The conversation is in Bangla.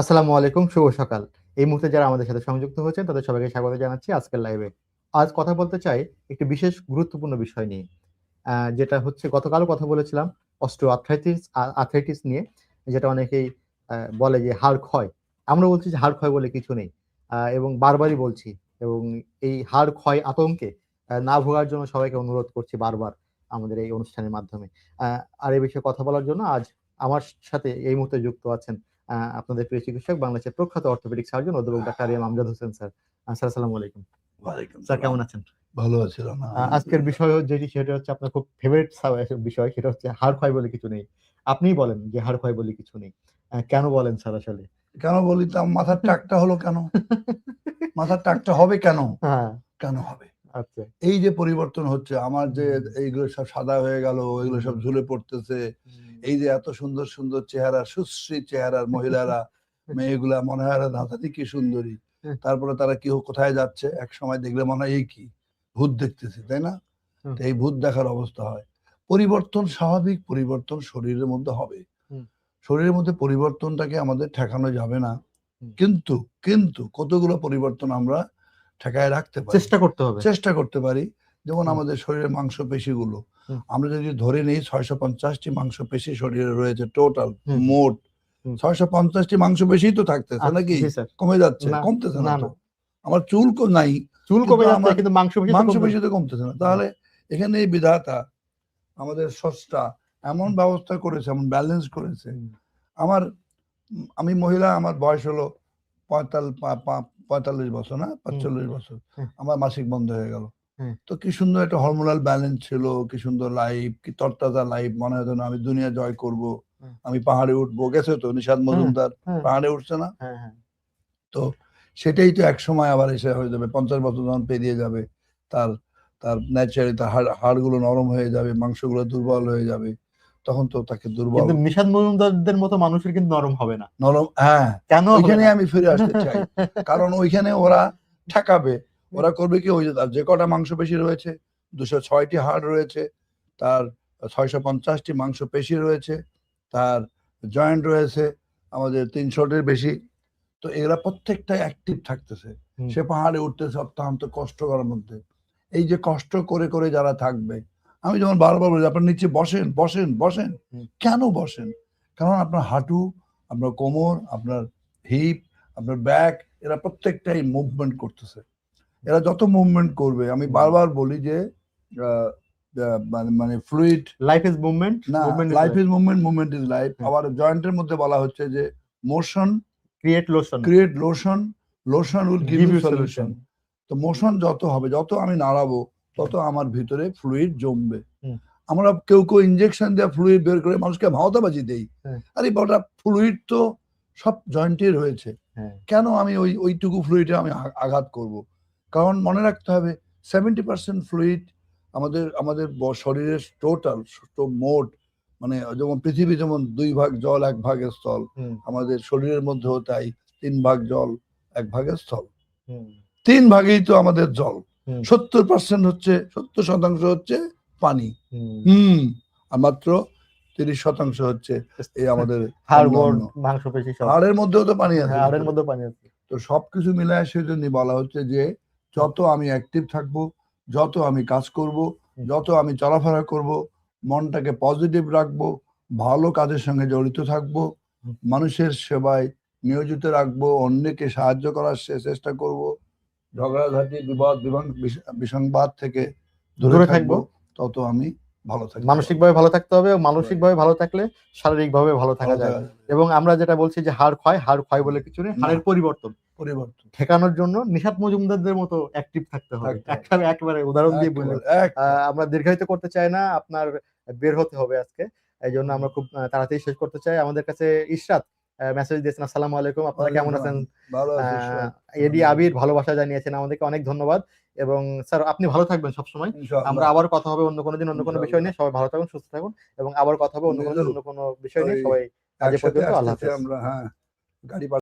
আসসালামু আলাইকুম, শুভ সকাল। এই মুহূর্তে যারা আমাদের সাথে সংযুক্ত হয়েছেন, তাদের সবাইকে স্বাগত জানাচ্ছি আজকের লাইভে আজ কথা বলতে চাই একটি বিশেষ গুরুত্বপূর্ণ বিষয় নিয়ে যেটা হচ্ছে গতকালও কথা বলেছিলাম অস্ট্রো আর্থ্রাইটিস আর্থ্রাইটিস নিয়ে, যেটা অনেকেই বলে যে হাড় ক্ষয়। আমরা বলছি যে হাড় ক্ষয় বলে কিছু নেই এবং বারবারই বলছি, এবং এই হাড় ক্ষয় আতঙ্কে না ভোগার জন্য সবাইকে অনুরোধ করছি বারবার আমাদের এই অনুষ্ঠানের মাধ্যমে। আর এই বিষয়ে কথা বলার জন্য আজ আমার সাথে এই মুহূর্তে যুক্ত আছেন আপনাদের প্রিয় চিকিৎসক বাংলাদেশের প্রখ্যাত অর্থোপেডিক সার্জন অধ্যাপক doctor M Amjad Hossain sir. Sir আসসালামু আলাইকুম। স্যার কেমন আছেন? ভালো আছিলাম না আজকের বিষয় যেটি সেটা হচ্ছে আপনার খুব ফেভারিট বিষয় সেটা হচ্ছে হাড় ক্ষয় বলে কিছু নেই। আপনিই বলেন যে হাড় ক্ষয় বলে কিছু নেই। কেন বলেন স্যার আসলে? কেন বলি তা? মাথার টাকটা হলো কেন? মাথার টাকটা হবে কেন? হ্যাঁ। কেন হবে? আচ্ছা। এই যে পরিবর্তন হচ্ছে আমার যে এইগুলো সব সাদা হয়ে গেল এগুলো সব ঝুলে পড়তেছে। এই যে এত সুন্দর সুন্দর চেহারা সুশ্রী চেহারার মহিলারা মেয়েগুলা মনে হয় নাথাতি কি সুন্দরী। তারপরে তারা কি কোথায় যাচ্ছে এক সময় দেখলে মনে হয় এই কি ভূত দেখতেছি তাই না? এই ভূত দেখার অবস্থা হয়। পরিবর্তন স্বাভাবিক পরিবর্তন শরীরের মধ্যে হবে। শরীরের মধ্যে পরিবর্তনটাকে আমাদের ঠেকানো যাবে না। কিন্তু কিন্তু কতগুলো পরিবর্তন আমরা ঠেকায় রাখতে পারি? চেষ্টা করতে হবে। চেষ্টা করতে পারি। যেমন আমাদের শরীরের মাংস পেশিগুলো হুম। আমরা যদি ধরে নিই ছয়শো পঞ্চাশটি মাংস পেশি শরীরে রয়েছে টোটাল মোট। ছয়শো পঞ্চাশটি মাংস পেশি তো থাকতেছে আচ্ছা, নাকি? কমে যাচ্ছে কমতেছে না। আমার চুল নাই চুল কমে যাচ্ছে আমার কিন্তু মাংস পেশি তো কমতেছে। না। তাহলে এখানে এই বিধাতা আমাদের সস্তা এমন ব্যবস্থা করেছে এমন ব্যালেন্স করেছে। আমার আমি মহিলা আমার বয়স হলো পঁয়তাল্লিশ বছর না? পাঁচচল্লিশ বছর। আমার মাসিক বন্ধ হয়ে গেল। তো কি সুন্দর একটা হরমোনাল ব্যালেন্স ছিল কি সুন্দর লাইফ কি তরতাজা লাইফ মনে হতো না আমি দুনিয়া জয় করব আমি পাহাড়ে উঠবো গেছে তো নিষাদ মজুমদার পাহাড়ে উঠছে না? হ্যাঁ, হ্যাঁ। তো সেটাই তো এক সময় আবার এসে হয়ে যাবে পঞ্চাশ বছর যখন পেরিয়ে যাবে তার তার ন্যাচারালি তার হাড় হাড়গুলো নরম হয়ে যাবে মাংসগুলো দুর্বল হয়ে যাবে তখন তো তাকে দুর্বল কিন্তু নিশাদ মজুমদারদের মতো মানুষের কিন্তু নরম হবে না। নরম হ্যাঁ কেন ওইখানে আমি ফিরে আসতে চাই। কারণ ওইখানে ওরা ঠেকাবে। ওরা করবে কি ওই যে তার যে কটা মাংসপেশি রয়েছে দুশো ছয়টি হাড় রয়েছে তার ছয়শো পঞ্চাশটি মাংসপেশি রয়েছে তার জয়েন্ট রয়েছে আমাদের তিনশোটির বেশি। তো এরা প্রত্যেকটা অ্যাক্টিভ থাকতেছে। সে পাহাড়ে উঠতেছে অত্যন্ত কষ্ট করার মধ্যে। এই যে কষ্ট করে করে যারা থাকবে আমি যেমন বারবার বলি আপনার নিচে বসেন বসেন বসেন। কেন বসেন? কারণ আপনার হাঁটু আপনার কোমর আপনার হিপ আপনার ব্যাক এরা প্রত্যেকটাই মুভমেন্ট করতেছে। এরা যত মুভমেন্ট করবে আমি বারবার বলি যে মানে মানে ফ্লুইড লাইফ ইজ মুভমেন্ট না life is movement movement is life আবার জয়েন্টের মধ্যে বলা হচ্ছে যে motion create lotion create lotion lotion will give you solution তো মোশন যত হবে যত আমি নাড়াবো তত আমার ভিতরে ফ্লুইড জমবে। আমরা কেউ কেউ ইনজেকশন দিয়ে ফ্লুইড বের করে মানুষকে ভাওতাবাজি দেই। হ্যাঁ। আরে বটা ফ্লুইড তো সব জয়েন্টে রয়েছে হ্যাঁ। কেন আমি ওই ওইটুকু ফ্লুইডে আমি আঘাত করব? কারণ মনে রাখতে হবে সেভেন্টি পার্সেন্ট ফ্লুইড আমাদের আমাদের শরীরের টোটাল মোট মানে যেমন পৃথিবী যেমন দুই ভাগ জল এক ভাগের স্থল আমাদের শরীরের মধ্যেও তাই তিন ভাগ জল এক ভাগের স্থল। তিন ভাগেই তো আমাদের জল। সত্তর পার্সেন্ট হচ্ছে সত্তর শতাংশ হচ্ছে পানি। হুম। আর মাত্র তিরিশ শতাংশ হচ্ছে এই আমাদের হাড়ের মধ্যেও তো পানি আছে। হ্যাঁ, হাড়ের মধ্যে পানি আছে। তো সবকিছু মিলায় সেই জন্য বলা হচ্ছে যে যত আমি অ্যাক্টিভ থাকব যত আমি কাজ করব যত আমি চলাফেরা করব মনটাকে পজিটিভ রাখব ভালো কাজের সঙ্গে জড়িত থাকব মানুষের সেবায় নিয়োজিত রাখব অন্যকে সাহায্য করার সে- চেষ্টা করব ঝগড়াঝাটি বিবাদ বিসংবাদ থেকে দূরে থাকব। তত আমি ভালো থাকব। মানসিকভাবে ভালো থাকতে হবে মানসিকভাবে ভালো থাকলে শারীরিকভাবে ভালো থাকা যায়। এবং আমরা যেটা বলছি যে হাড় ক্ষয় হাড় ক্ষয় বলে কিছু নেই। হাড়ের পরিবর্তন। পরিবর্তন। ঠেকানোর জন্য নিশাত মজুমদারদের মতো অ্যাক্টিভ থাকতে হবে। একেবারে উদাহরণ দিয়ে আমরা দীর্ঘায়িত করতে চাই না আপনার বের হতে হবে আজকে। এই জন্য আমরা খুব তাড়াতাড়ি শেষ করতে চাই। আমাদের কাছে ইশরাত মেসেজ দিয়েছেন আসসালামু আলাইকুম আপনারা কেমন আছেন। এডি আবির ভালোবাসা জানিয়েছেন আমাদেরকে অনেক ধন্যবাদ। এবং স্যার আপনি ভালো থাকবেন সবসময়। আমরা আবার কথা হবে অন্য কোনো দিন অন্য কোনো বিষয় নিয়ে। সবাই ভালো থাকুন সুস্থ থাকুন। এবং আবার কথা হবে অন্য কোনো দিন অন্য কোনো বিষয় নিয়ে। সবাই আল্লাহ হাফেজ। আমরা হ্যাঁ গাড়ি